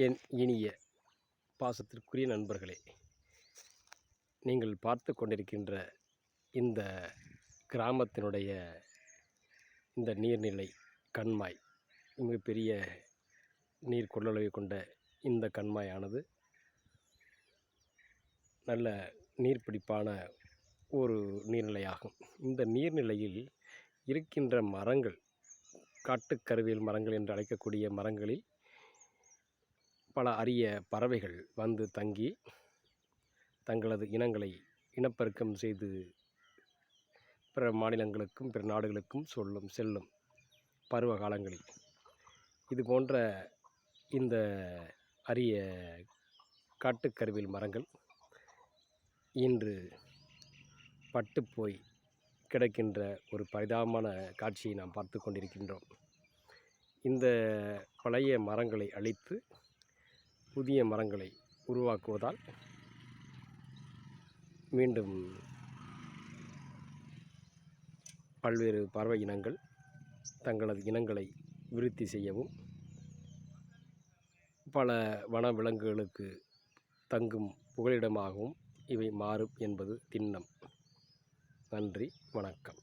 என் இனிய பாசத்திற்குரிய நண்பர்களே நீங்கள் பார்த்து கொண்டிருக்கின்ற இந்த கிராமத்தினுடைய இந்த நீர்நிலை கண்மாய் மிகப்பெரிய நீர் கொள்ளளவை கொண்ட இந்த கண்மாயானது நல்ல நீர்பிடிப்பான ஒரு நீர்நிலையாகும். இந்த நீர்நிலையில் இருக்கின்ற மரங்கள் காட்டுக்கருவியல் மரங்கள் என்று அழைக்கக்கூடிய மரங்களில் பல அரிய பறவைகள் வந்து தங்கி தங்களது இனங்களை இனப்பெருக்கம் செய்து பிற மாநிலங்களுக்கும் பிற நாடுகளுக்கும் சொல்லும் செல்லும் பருவ காலங்களில். இது போன்ற இந்த அரிய காட்டுக்கருவில் மரங்கள் இன்று பட்டுப்போய் கிடக்கின்ற ஒரு பரிதாபமான காட்சியை நாம் பார்த்து கொண்டிருக்கின்றோம். இந்த பழைய மரங்களை அழித்து புதிய மரங்களை உருவாக்குவதால் மீண்டும் பல்வேறு பறவை இனங்கள் தங்களது இனங்களை விருத்தி செய்யவும் பல வன விலங்குகளுக்கு தங்கும் புகலிடமாகவும் இவை மாறும் என்பது திண்ணம். நன்றி வணக்கம்.